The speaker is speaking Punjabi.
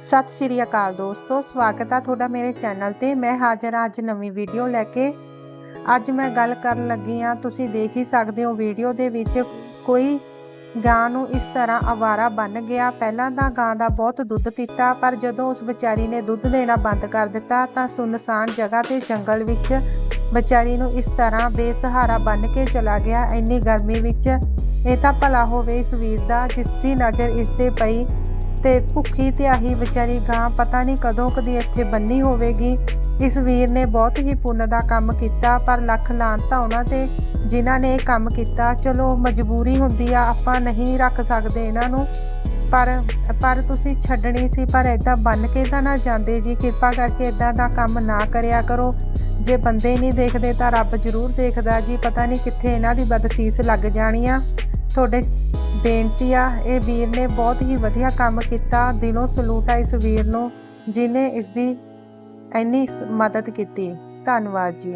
ਸਤਿ ਸ਼੍ਰੀ ਅਕਾਲ ਦੋਸਤੋ, ਸਵਾਗਤ ਆ ਤੁਹਾਡਾ ਮੇਰੇ ਚੈਨਲ ਤੇ। ਮੈਂ ਹਾਜ਼ਰ ਹਾਂ ਅੱਜ ਨਵੀਂ ਵੀਡੀਓ ਲੈ ਕੇ। ਅੱਜ ਮੈਂ ਗੱਲ ਕਰਨ ਲੱਗੀ ਹਾਂ, ਤੁਸੀਂ ਦੇਖ ਹੀ ਸਕਦੇ ਹੋ ਵੀਡੀਓ ਦੇ ਵਿੱਚ ਕੋਈ ਗਾਂ ਨੂੰ ਇਸ ਤਰ੍ਹਾਂ ਆਵਾਰਾ ਬਣ ਗਿਆ। ਪਹਿਲਾਂ ਤਾਂ ਗਾਂ ਦਾ ਬਹੁਤ ਦੁੱਧ ਪੀਤਾ, ਪਰ ਜਦੋਂ ਉਸ ਵਿਚਾਰੀ ਨੇ ਦੁੱਧ ਦੇਣਾ ਬੰਦ ਕਰ ਦਿੱਤਾ, ਤਾਂ ਸੁੰਨਸਾਨ ਜਗ੍ਹਾ ਤੇ ਜੰਗਲ ਵਿੱਚ ਵਿਚਾਰੀ ਨੂੰ ਇਸ ਤਰ੍ਹਾਂ ਬੇਸਹਾਰਾ ਬਣ ਕੇ ਚਲਾ ਗਿਆ। ਇੰਨੀ ਗਰਮੀ ਵਿੱਚ ਇਹ ਤਾਂ ਭਲਾ ਹੋਵੇ ਇਸ ਵੀਰ ਦਾ, ਜਿਸ ਦੀ ਨਜ਼ਰ ਇਸ ਤੇ ਪਈ। ਤੇ ਭੁੱਖੀ ਤੇ ਵਿਚਾਰੀ ਗਾਂ ਪਤਾ ਨਹੀਂ ਕਦੋਂ ਕਦੀ ਇੱਥੇ ਬੰਨੀ ਹੋਵੇਗੀ। ਇਸ ਵੀਰ ਨੇ ਬਹੁਤ ਹੀ ਪੁੰਨ ਦਾ ਕੰਮ ਕੀਤਾ, ਪਰ ਲੱਖ ਲਾਂਤਾ ਉਹਨਾਂ ਤੇ ਜਿਨ੍ਹਾਂ ਨੇ ਇਹ ਕੰਮ ਕੀਤਾ, ਚਲੋ ਮਜਬੂਰੀ ਹੁੰਦੀ ਆ, ਆਪਾਂ ਨਹੀਂ ਰੱਖ ਸਕਦੇ ਇਹਨਾਂ ਨੂੰ। ਪਰ ਪਰ ਤੁਸੀਂ ਛੱਡਣੀ ਸੀ, ਪਰ ਇਦਾਂ ਬੰਨ ਕੇ ਤਾਂ ਨਾ ਜਾਂਦੇ ਜੀ, ਕਿਰਪਾ ਕਰਕੇ ਇਦਾਂ ਦਾ ਕੰਮ ਨਾ ਕਰਿਆ ਕਰੋ। ਜੇ ਬੰਦੇ ਨਹੀਂ ਦੇਖਦੇ ਤਾਂ ਰੱਬ ਜ਼ਰੂਰ ਦੇਖਦਾ ਜੀ, ਪਤਾ ਨਹੀਂ ਕਿੱਥੇ ਇਹਨਾਂ ਦੀ ਬਦਸੀਸ ਲੱਗ ਜਾਣੀ ਆ। ਤੁਹਾਡੇ ਬੇਨਤੀ ਆ, ਇਹ ਵੀਰ ਨੇ ਬਹੁਤ ਹੀ ਵਧੀਆ ਕੰਮ ਕੀਤਾ, ਦਿਲੋਂ ਸਲੂਟ ਆ ਇਸ ਵੀਰ ਨੂੰ ਜਿਨੇ ਇਸ ਦੀ ਇੰਨੀ ਮਦਦ ਕੀਤੀ। ਧੰਨਵਾਦ ਜੀ।